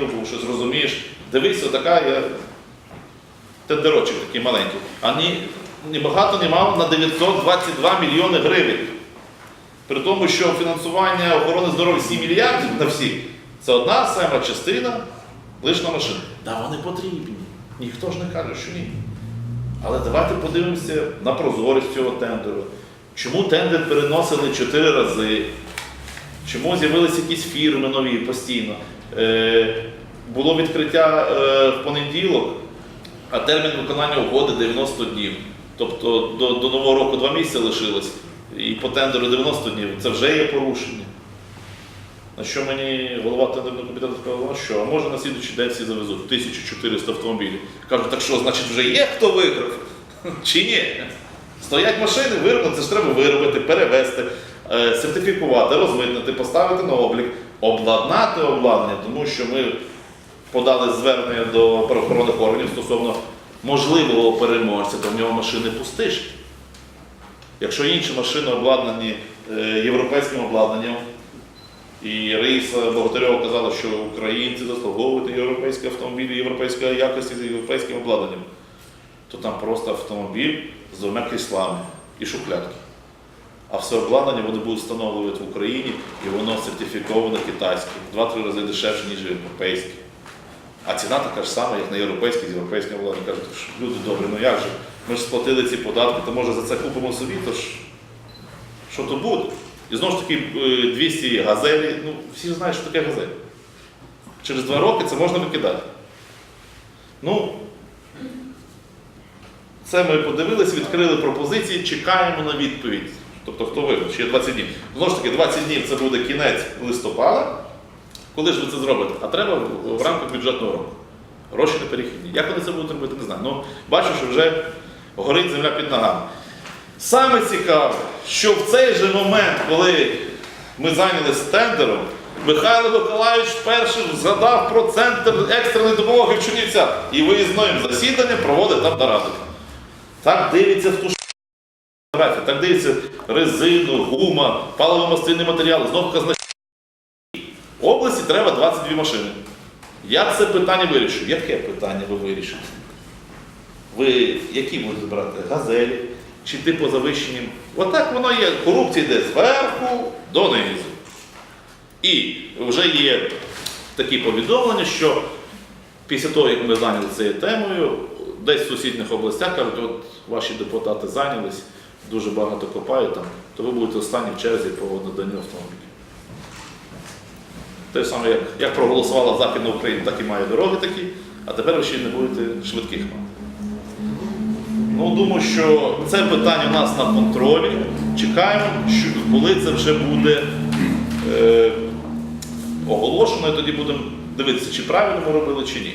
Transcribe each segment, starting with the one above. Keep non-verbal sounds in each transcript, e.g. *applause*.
був, щось розумієш. Дивись, така я тендерочок такий маленький. А ні, ні багато, ні мало на 922 мільйони гривень. При тому, що фінансування охорони здоров'я 7 мільярдів на всіх, це одна сема частина лише на машини. Да, вони потрібні. Ніхто ж не каже, що ні. Але давайте подивимося на прозорість цього тендеру. Чому тендер переносили 4 рази? Чому з'явилися якісь фірми нові постійно? Е, було відкриття е, в понеділок, а термін виконання угоди 90 днів. Тобто до, до нового року 2 місяці лишилось, і по тендеру 90 днів. Це вже є порушення. На що мені голова тендерного комітету сказав, ну що, а може на слідуючий день всі завезуть 1400 автомобілів. Кажу, так що, значить, вже є хто виграв? *laughs* Чи ні? Стоять машини, виробити, це ж треба виробити, перевезти, е, сертифікувати, розмитнити, поставити на облік, обладнати обладнання, тому що ми подали звернення до правоохоронних органів стосовно можливого переможця, то в нього машини пустиш. Якщо інші машини обладнані е, європейським обладнанням, і Раїса Богатирьова казала, що українці заслуговують європейські автомобілі, європейської якості з європейським обладнанням, то там просто автомобіль з двома кріслами і шухлядки. Все обладнання вони будуть встановлювати в Україні і воно сертифіковане китайське, 2-3 рази дешевше, ніж європейське. А ціна така ж сама, як на європейське, з європейським обладнанням. Кажуть, що люди добрі, ну як же? Ми ж сплатили ці податки, то може за це купимо собі, то ж що то буде? І знову ж таки е, 200 газелі, ну всі знають, що таке газель. Через два роки це можна викидати. Ну, це ми подивилися, відкрили пропозиції, чекаємо на відповідь. Тобто, хто виграв, ще 20 днів. Знову ж таки, 20 днів це буде кінець листопада. Коли ж ви це зробите? А треба в, рамках бюджетного року. Гроші не перехідні. Як вони це будуть робити, не знаю. Ну, бачу, що вже горить земля під ногами. Саме цікаве, що в цей же момент, коли ми зайнялися тендером, Михайло Миколаївич вперше згадав про центр екстреної допомоги в Чернівцях і виїзним засіданням проводить там нараду. Так дивиться в ту так дивиться резину, гума, паливо-мастильний матеріал, знов казна. Області треба 22 машини. Я це питання вирішу. Яке питання ви вирішите? Ви які будете брати? Газелі? Чи типу завищенням? Отак воно є. Корупція йде зверху донизу. І вже є такі повідомлення, що після того, як ми зайняли цією темою, десь в сусідніх областях кажуть, от ваші депутати зайнялись, дуже багато копають там, то ви будете останні в черзі по наданню автомобілів. Те саме, як, як проголосувала Західна Україна, так і має дороги такі, а тепер ви ще не будете швидких мати. Ну, думаю, що це питання у нас на контролі. Чекаємо, що, коли це вже буде е, оголошено, і тоді будемо дивитися, чи правильно ми робили, чи ні.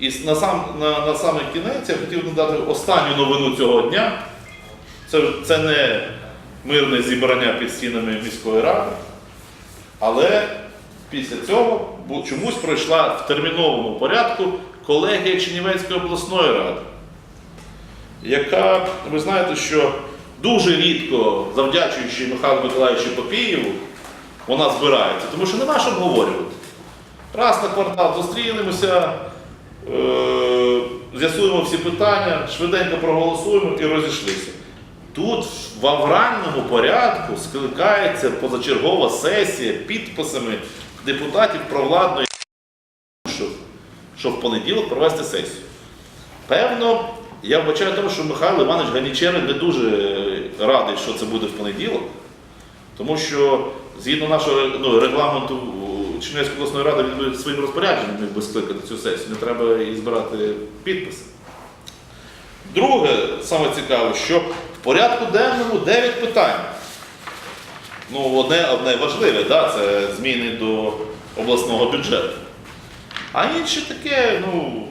І на, сам, на, на самий кінець я хотів надати останню новину цього дня. Це, це не мирне зібрання під стінами міської ради, але після цього чомусь пройшла в терміновому порядку колегія Чернівецької обласної ради яка, ви знаєте, що дуже рідко, завдячуючи Михайлу Миколаївичу Попієву, вона збирається, тому що нема що обговорювати. Раз на квартал зустрінемося, е- з'ясуємо всі питання, швиденько проголосуємо і розійшлися. Тут в авральному порядку скликається позачергова сесія підписами депутатів провладної, щоб, в понеділок провести сесію. Певно, я вбачаю тому, що Михайло Іванович Ганічерин не дуже радий, що це буде в понеділок, тому що згідно нашого ну, регламенту Чернівської обласної ради він би своїм розпорядженням міг би скликати цю сесію, не треба і збирати підписи. Друге, саме цікаве, що порядку денному 9 питань. Ну, одне, одне важливе, да, це зміни до обласного бюджету. А інше таке, ну,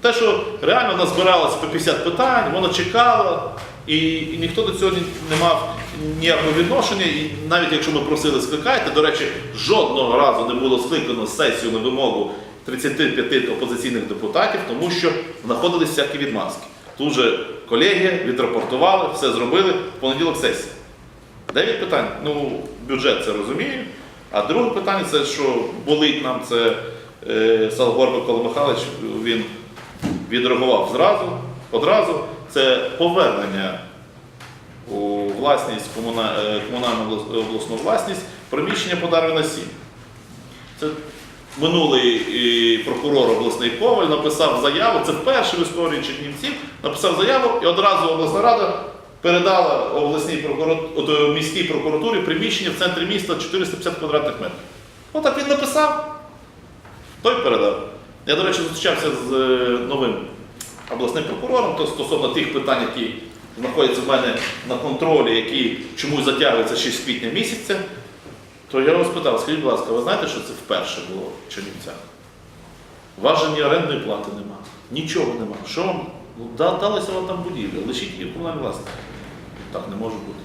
те, що реально назбиралося по 50 питань, воно чекало, і, і ніхто до цього не мав ніякого відношення. І навіть якщо ми просили скликайте, до речі, жодного разу не було скликано сесію на вимогу 35 опозиційних депутатів, тому що знаходились всякі відмазки. Тут же колегія відрапортували, все зробили, в понеділок сесія. Дев'ять питань. Ну, бюджет це розумію. А друге питання це, що болить нам це е, Салгор Микола Михайлович він відреагував зразу, одразу. Це повернення у власність комуна, е, комунальну обласну власність приміщення подарви 7. Це минулий прокурор обласний Коваль написав заяву, це вперше в історії Чернівців, написав заяву і одразу обласна рада передала обласній прокурат- от, е, міській прокуратурі приміщення в центрі міста 450 квадратних метрів. Отак він написав, той передав. Я, до речі, зустрічався з е, новим обласним прокурором то стосовно тих питань, які знаходяться в мене на контролі, які чомусь затягуються ще з квітня місяця. То я його спитав, скажіть, будь ласка, ви знаєте, що це вперше було в Чернівцях? У вас же ні орендної плати нема, нічого нема. Що вам? Ну, да- вам там будівля, лишіть її в власності. Так не може бути.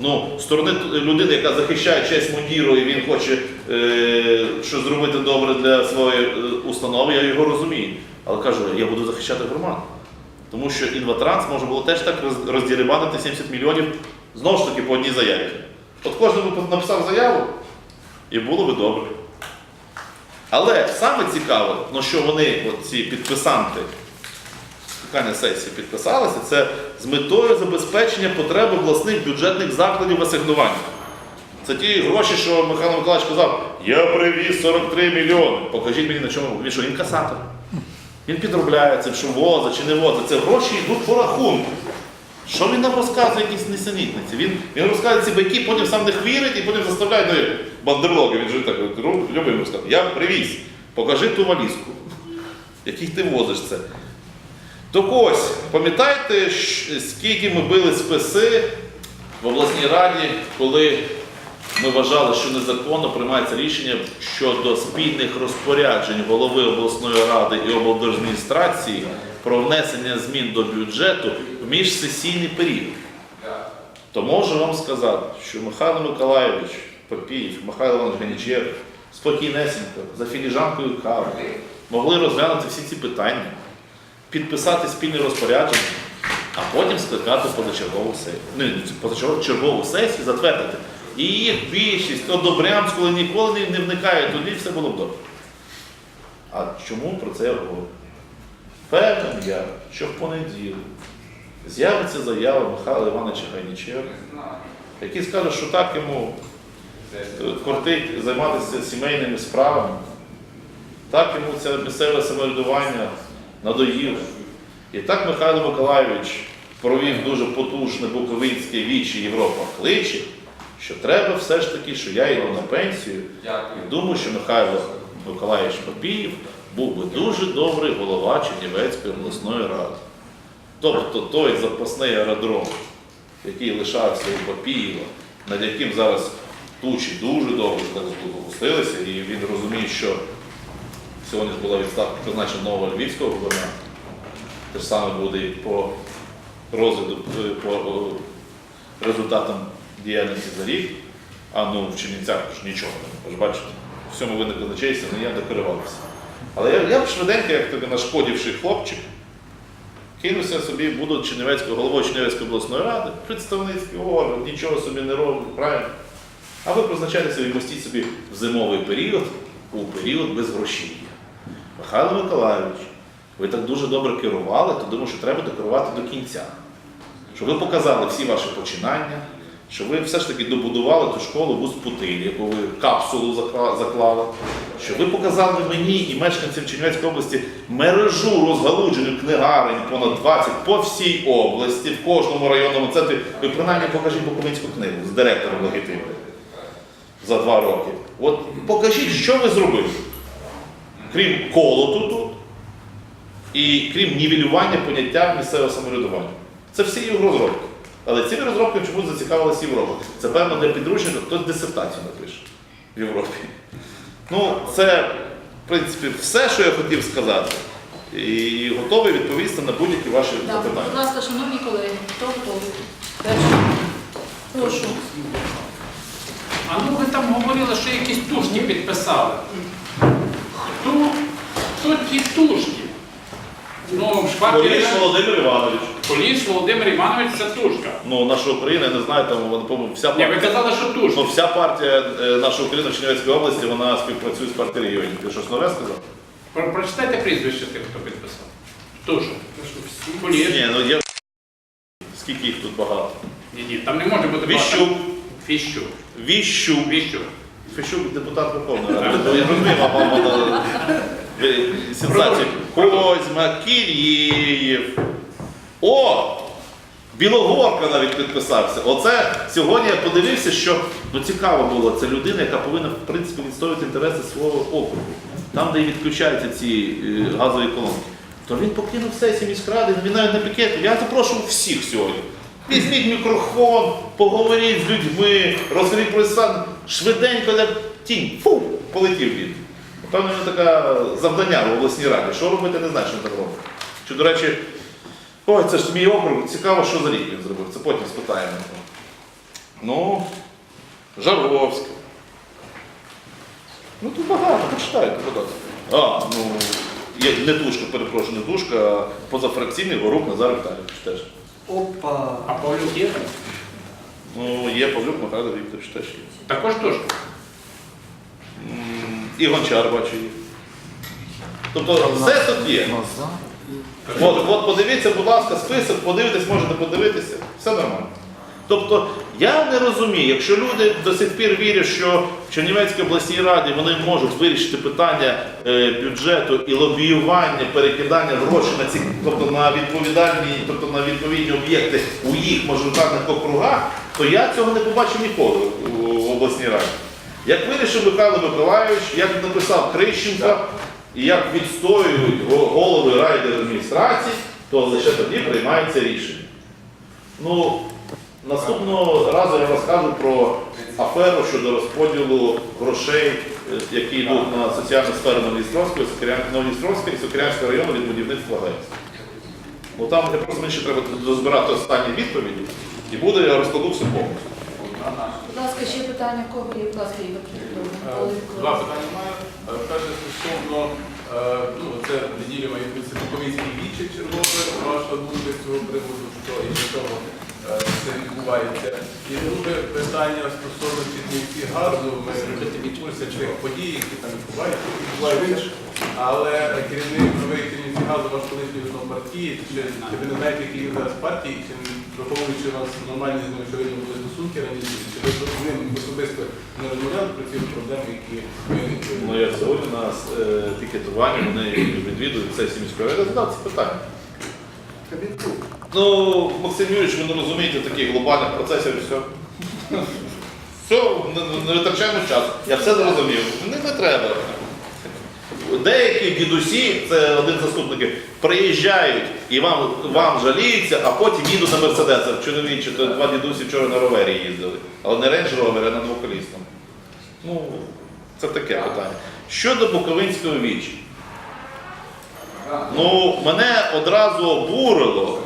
Ну, з сторони т- людини, яка захищає честь мундіру і він хоче е, щось зробити добре для своєї е, установи, я його розумію. Але кажу, я буду захищати громаду. Тому що інватранс може було теж так роз- роздірибанити 70 мільйонів знову ж таки по одній заяві. От кожен би написав заяву, і було би добре. Але саме цікаве, ну що вони, от ці підписанти, скликання сесії підписалися, це з метою забезпечення потреб обласних бюджетних закладів в асигнуванні. Це ті гроші, що Михайло Миколаївич казав, я привіз 43 мільйони. Покажіть мені на чому. Він що, інкасатор. Він підробляє це, що возить чи не возить. Це гроші йдуть по рахунку. Що він нам розказує, якісь несенітниці? Він, він розказує ці байки, потім сам не вірить і потім заставляє ну, бандерлоги. Він же так любив розказати. Я привіз, покажи ту валізку, яких ти возиш це. Так ось, пам'ятаєте, скільки ми били списи в обласній раді, коли ми вважали, що незаконно приймається рішення щодо спільних розпоряджень голови обласної ради і облдержадміністрації про внесення змін до бюджету в міжсесійний період. То можу вам сказати, що Михайло Миколайович Попіїв, Михайло Іванович Ганічєв спокійнесенько, за філіжанкою кави могли розглянути всі ці питання, підписати спільне розпорядження, а потім скликати позачергову сесію. Ну, позачергову чергову сесію, затвердити. І їх більшість одобрямського ніколи не, вникає туди, все було б добре. А чому про це я говорю? Певен я, що в понеділок з'явиться заява Михайла Івановича Гайнічева, який скаже, що так йому кортить займатися сімейними справами, так йому це місцеве самоврядування надоїло. І так Михайло Миколайович провів дуже потужне буковинське вічі Європа кличе, що треба все ж таки, що я йду на пенсію. І думаю, що Михайло Миколаївич Попіїв був би дуже добрий голова Чернівецької обласної ради. Тобто той запасний аеродром, який лишався у Попіїва, над яким зараз тучі дуже довго запустилися, і він розуміє, що сьогодні була відставка призначена нового львівського губернатора. Те ж саме буде і по розгляду, е, по е, результатам діяльності за рік, а ну в Чернівцях ж нічого. Ви ж бачите, в всьому виникла начейся, не я докерувався. Але я, я б швиденько, як тобі нашкодівший хлопчик, кинувся собі, буду Чернівецькою, головою Чернівецької обласної ради, представницький орган, нічого собі не робить, правильно? А ви призначаєте собі, мостіть собі в зимовий період, у період безгрошів'я. Михайло Миколайович, ви так дуже добре керували, то думаю, що треба докерувати до кінця. Щоб ви показали всі ваші починання, що ви все ж таки добудували ту школу в Успутилі, яку ви капсулу заклали, що ви показали мені і мешканцям Чернівецької області мережу розгалуджених книгарень понад 20 по всій області, в кожному районному центрі. Ви принаймні покажіть Буковинську книгу з директором легітимним за два роки. От покажіть, що ви зробили, крім колоту тут і крім нівелювання поняття місцевого самоврядування. Це всі його розробки. Але цими розробками чомусь зацікавилася Європа. Це певно для підручника хтось дисертацію напише в Європі. Ну, це, в принципі, все, що я хотів сказати. І готовий відповісти на будь-які ваші Так, запитання. будь ласка, шановні колеги, хто готовий? Прошу. А ну ви там говорили, що якісь тушки підписали. Хто, хто ті тушки? Ну, Шваб Володимир Іванович. Поліс Володимир Іванович це тушка. Ну, наша Україна, я не знаю, там вона, по-моєму, вся Ні, ви партія, казали, що тушка. ну, вся партія е, наша Україна в Чернівецькій області, вона співпрацює з партією регіонів. Ти щось нове сказав? Про- Прочитайте прізвище тих, хто підписав. Тушок. Ні, ну є. Скільки їх тут багато? Ні, ні, там не може бути Віщук, багато. Фіщук. Віщук. Віщук. Фіщук депутат Верховної Ради. Я розумію, вам воно ви- сенсації. Козьма, Кірєєв. О! Білогорка навіть підписався. Оце сьогодні я подивився, що ну, цікаво було. Це людина, яка повинна в принципі відстоювати інтереси свого округу. Там, де відключаються ці е, газові колонки. То він покинув сесію міськради, він навіть на пікет. Я запрошую всіх сьогодні. Візьміть мікрофон, поговоріть з людьми, розкажіть про стан. Швиденько для тінь. Фу, полетів він. Певно, таке завдання в обласній раді. Що робити, не знаю, що так робить. Чи, до речі, ой, це ж мій округ, цікаво, що за рік він зробив. Це потім спитаємо. Ну, Жаровський. Ну тут багато, почитайте, будь ласка. А, ну, є не тушка, перепрошую, не тушка, а позафракційний Горук Назар Віталійович теж. Опа. А Павлюк є? Ну, є Павлюк Михайло Вікторович теж є. Також тушка. М, І Гончар бачу є. Тобто все тут є. От, от подивіться, будь ласка, список, подивитесь, можете подивитися, все нормально. Тобто я не розумію, якщо люди до сих пір вірять, що в Чернівецькій обласній раді вони можуть вирішити питання е, бюджету і лобіювання, перекидання грошей на ці, тобто на відповідальні, тобто на відповідні об'єкти у їх мажоритарних округах, то я цього не побачив ніколи в обласній раді. Як вирішив Михайло Миколайович, як написав Крищенко, і як відстоюють го- голови райдержадміністрації, то лише тоді приймається рішення. Ну, наступного разу я розкажу про аферу щодо розподілу грошей, е, які йдуть на соціальну сферу Новоістровського і Сокирянського району від будівництва ГЕС. Ну там я просто мені ще треба дозбирати останні відповіді, і буде, я розкладу все повністю. Будь ласка, ще питання кого є, будь ласка, Ігор Кривдовий. Е, Два питання маю. Е, Перше стосовно, е, ну, це неділі має бути Буковинський вічі чергове, ваша думка з цього приводу, що і для чого е, це відбувається. І друге питання стосовно Чернівці газу, ми відбулися цих подій, які там відбуваються, відбуваються. Але керівник нової Чернівці газу, ваш колишній однопартії, чи, чи ви не знаєте, який він зараз партії, чи враховуючи у нас нормальні з ним очевидно були стосунки раніше, чи ви з ним особисто не розмовляли про ці проблеми, які виникли? Ну, я сьогодні на е, пікетуванні вони відвідують сесію міської ради, задав ці питання. Ну, Максим Юрійович, ви не розумієте таких глобальних процесів і все. Все, не витрачаємо час. Я все зрозумів. Не, не треба. Деякі дідусі, це один з заступників, приїжджають і вам, вам жаліються, а потім їдуть на мерседесах. Чоловічі, то два дідусі вчора на ровері їздили. Але не рейндж ровер, а на двоколісному. Ну, це таке питання. Щодо Буковинського вічі. Ну, мене одразу обурило,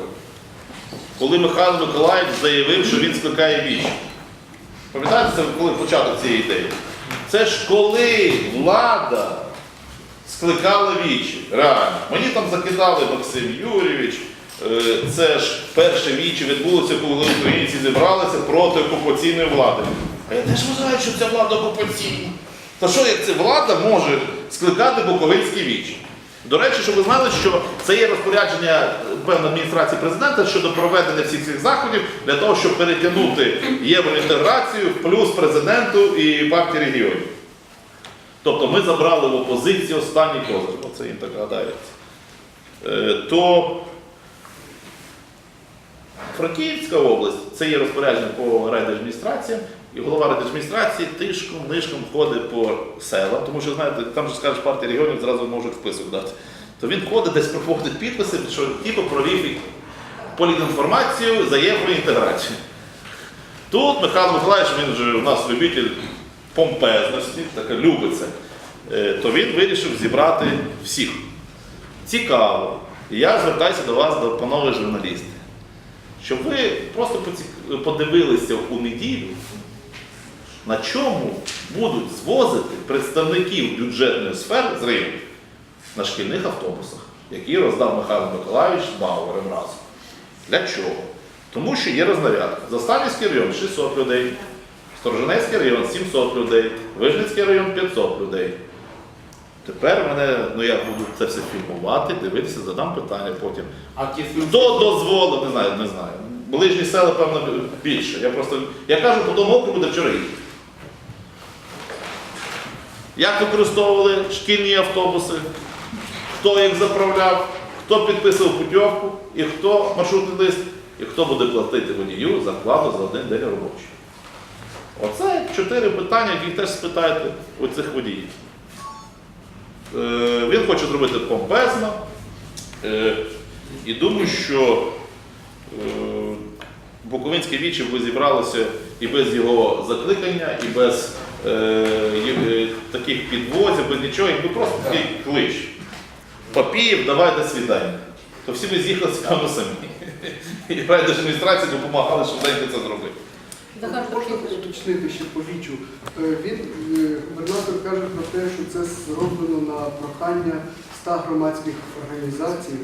коли Михайло Миколаївич заявив, що він скликає віч. Пам'ятаєте, це коли початок цієї ідеї? Це ж коли влада скликала вічі. Реально. Мені там закидали Максим Юрійович. Е, Це ж перше вічі відбулося, коли українці зібралися проти окупаційної влади. А я теж вважаю, що ця влада окупаційна. Та що як ця влада може скликати Буковинські вічі? До речі, щоб ви знали, що це є розпорядження е, певної адміністрації президента щодо проведення всіх цих заходів для того, щоб перетягнути євроінтеграцію плюс президенту і партії регіонів. Тобто ми забрали в опозиції останній козир, оце їм так гадається. Е, То Франківська область це є розпорядження по райдержадміністраціям, і голова райдержадміністрації тишком, нишком ходить по селам, тому що, знаєте, там же скажеш партія регіонів, зразу можуть вписок дати. То він ходить, десь проходить підписи, що типу провів політінформацію за євроінтеграцію. Тут Михайло Миколаївич, він вже у нас любитель помпезності, таке любить це, Е, то він вирішив зібрати всіх. Цікаво. І я звертаюся до вас, до панове журналісти, щоб ви просто подивилися у неділю, на чому будуть звозити представників бюджетної сфери з районів на шкільних автобусах, які роздав Михайло Миколаївич з Бауером разом. Для чого? Тому що є рознарядка. Заставівський район 600 людей, Сторожинецький район 700 людей, Вижницький район 500 людей. Тепер мене, ну я буду це все фільмувати, дивитися, задам питання потім. А ті Хто дозволив, не знаю, не знаю. Ближні села, певно, більше. Я просто, я кажу, по тому округу, де вчора їхав. Як використовували шкільні автобуси, хто їх заправляв, хто підписував путівку, і хто маршрутний лист, і хто буде платити водію зарплату за один день робочий. Оце чотири питання, які теж спитаєте у цих водіїв. Е, Він хоче зробити помпезно. Е, І думаю, що е, Буковинське віче ви зібралося і без його закликання, і без е, е, таких підвозів, без нічого, якби просто такий клич. Папіїв, давай до свідання. То всі ми з'їхали цікаво самі. І райдержадміністрації допомагали швиденько це зробити. Можна уточнити ще по вічу. Е, Він, е, губернатор каже про те, що це зроблено на прохання ста громадських організацій.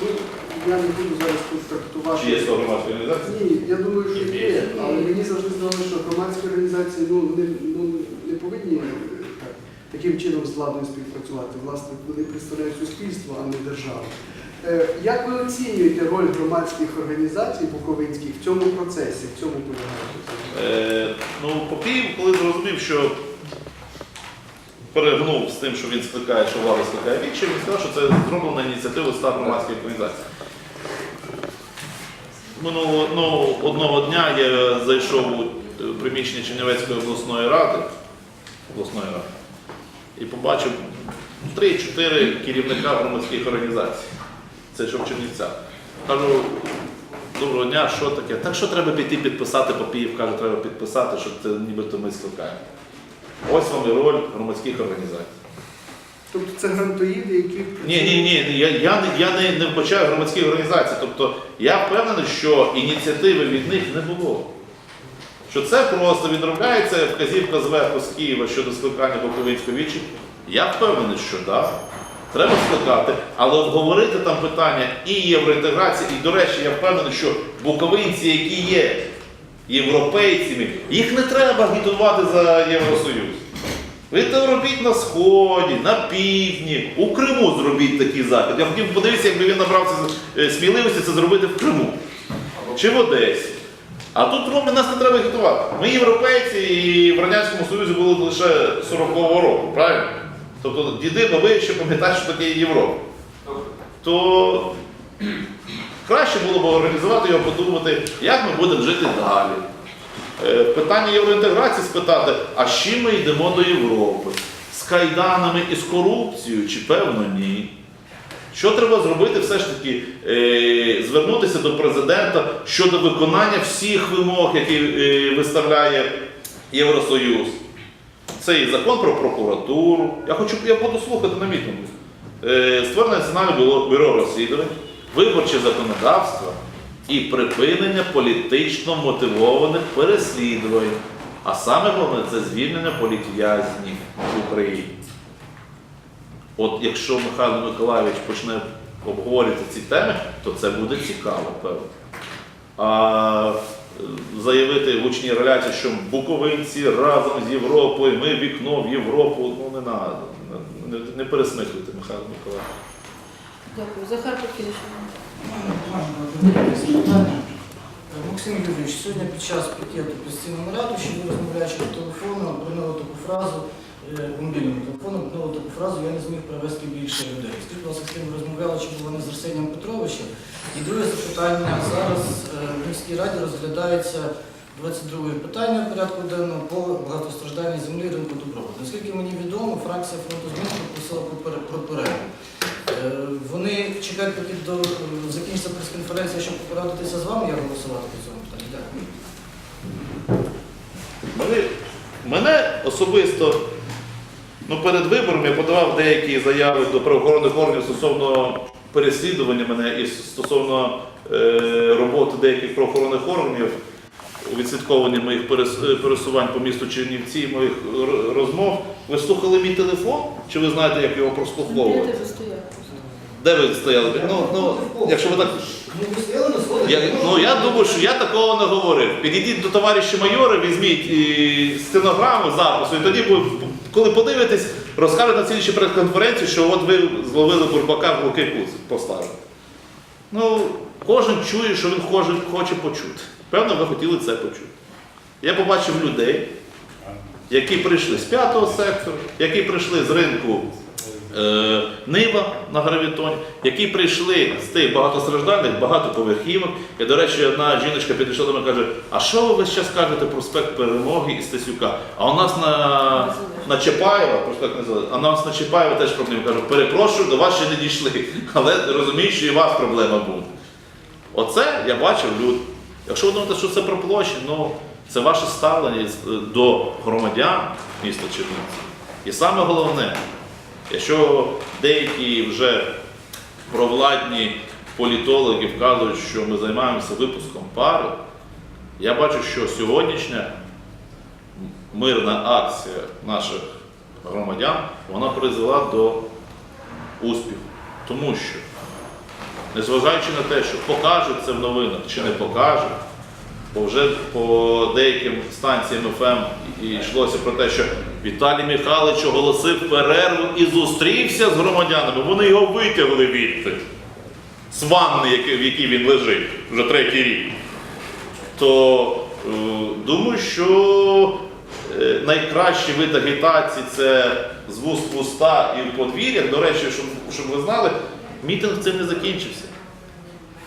Ну, я не буду зараз тут трактувати. Чи є сто громадської організації? Ні, я думаю, що є, але мені завжди здавалося, що громадські організації ну, вони ну, не повинні е, так, таким чином з владою співпрацювати. Власне, вони представляють суспільство, а не державу. Е, Як ви оцінюєте роль громадських організацій буковинських в цьому процесі, в цьому? Е, ну, Попів, коли зрозумів, що перегнув з тим, що він скликає, що влада скликає віче, він сказав, що це зроблено на ініціативу ста громадських організацій. Минулого ну, одного дня я зайшов у приміщення Чернівецької обласної ради, обласної ради і побачив 3-4 керівника громадських організацій. Це що в Чернівцях. Кажу, доброго дня, що таке? Так що треба піти підписати, Попіїв каже, треба підписати, що це нібито ми скликаємо. Ось вам і роль громадських організацій. Тобто це грантоїди, які Ні, ні, ні, я, я, не, я не, не вбачаю громадських організацій. Тобто я впевнений, що ініціативи від них не було. Що це просто відробляється вказівка зверху з Києва щодо скликання Буковинської вічі. Я впевнений, що так. Да, треба скликати, але обговорити там питання і євроінтеграції, і, до речі, я впевнений, що буковинці, які є європейцями, їх не треба агітувати за Євросоюз. Ви це робіть на Сході, на півдні, у Криму зробіть такий захід. Я хотів подивитися, якби він набрався е, сміливості це зробити в Криму чи в Одесі. А тут Роми нас не треба агітувати. Ми європейці і в Радянському Союзі були лише 40-го року, правильно? Тобто діди, баби ще пам'ятають, що таке Європа. То краще було б організувати його, подумати, як ми будемо жити далі. Е, Питання євроінтеграції спитати, а з чим ми йдемо до Європи? З кайданами і з корупцією, чи певно ні? Що треба зробити все ж таки? Е, звернутися до президента щодо виконання всіх вимог, які е, виставляє Євросоюз. Це і закон про прокуратуру. Я хочу, я буду слухати на мітингу. Е, Створення Національного бюро, розслідувань, виборче законодавство і припинення політично мотивованих переслідувань. А саме головне це звільнення політв'язнів в Україні. От якщо Михайло Миколайович почне обговорювати ці теми, то це буде цікаво, певно. Е, в учній реляції, що буковинці разом з Європою, ми вікно в Європу, ну не на Не, не пересмислюйте, Михайло Миколаївич. Дякую. Захар Петрівич. Максим Юрійович, сьогодні під час пакету постійного наряду, ще ви розмовляючи по телефону, обронили таку фразу, е, мобільному телефону, таку фразу, я не зміг привезти більше людей. Скажіть, будь з ким розмовляли, чи були вони з Арсенієм Петровичем? І друге запитання. Зараз е, в міській раді розглядається 22 питання порядку денного по багатостраждальній землі ринку добробуту. Наскільки мені відомо, фракція фронту змін попросила про пере- перерву. Вони чекають, поки до закінчиться прес-конференція, щоб порадитися з вами, як голосувати по цьому питанні. Дякую. Мене особисто ну, перед виборами я подавав деякі заяви до правоохоронних органів стосовно переслідування мене і стосовно е, роботи деяких правоохоронних органів у відслідкуванні моїх е, пересувань по місту Чернівці, моїх розмов. Ви слухали мій телефон? Чи ви знаєте, як його прослуховувати? Де ви стояли? Ну, ну, якщо ви так. Ну. Я, ну я думаю, що я такого не говорив. Підійдіть до товариша майора, візьміть і стенограму запису, і тоді, ви, коли подивитесь, розкажете на слідчій прес-конференції, що от ви зловили бурбака в глухий кут поставили. Ну, кожен чує, що він хоче, почути. Певно, ви хотіли це почути. Я побачив людей, які прийшли з п'ятого сектору, які прийшли з ринку е, Нива на гравітоні, які прийшли з тих багатостраждальних багатоповерхівок. І, до речі, одна жіночка підійшла до мене і каже: а що ви час кажете проспект Перемоги і Стасюка? А у нас на, на Чапаєва, проспект називається, а нас на Чапаєва теж проблеми. Кажу, перепрошую, до вас ще не дійшли, але розумію, що і у вас проблема буде. Оце я бачив люд. Якщо ви думаєте, що це про площі, ну це ваше ставлення до громадян міста Чернівці. І саме головне, якщо деякі вже провладні політологи вказують, що ми займаємося випуском пари, я бачу, що сьогоднішня мирна акція наших громадян вона призвела до успіху. Тому що незважаючи на те, що покажуть це в новинах чи не покажуть, бо вже по деяким станціям ФМ і йшлося про те, що Віталій Михайлович оголосив перерву і зустрівся з громадянами. Вони його витягли відти з ванни, в якій він лежить вже третій рік. То е, думаю, що найкращий вид агітації це з вуст в уста і в подвір'ях. До речі, щоб, щоб ви знали, мітинг цим не закінчився.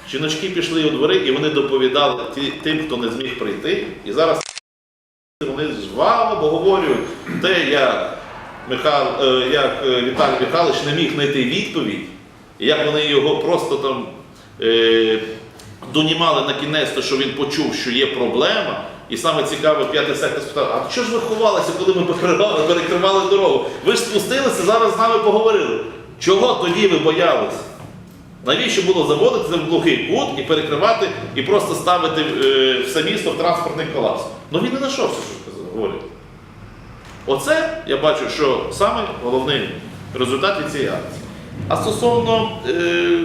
Жіночки пішли у двори і вони доповідали тим, хто не зміг прийти. І зараз вони жваво обговорюють те, як, Михайло, е, як е, Віталій Михайлович не міг знайти відповідь, і як вони його просто там е, донімали на кінець, що він почув, що є проблема. І саме цікаве, п'ятий сектор спитав, а що ж ви ховалися, коли ми перекривали, дорогу? Ви ж спустилися, зараз з нами поговорили. Чого тоді ви боялися? Навіщо було заводити в глухий кут і перекривати, і просто ставити е, все місто в транспортний колапс? Ну він не знайшовся, що сказав, говорить. Оце я бачу, що саме головний результат від цієї акції. А стосовно е,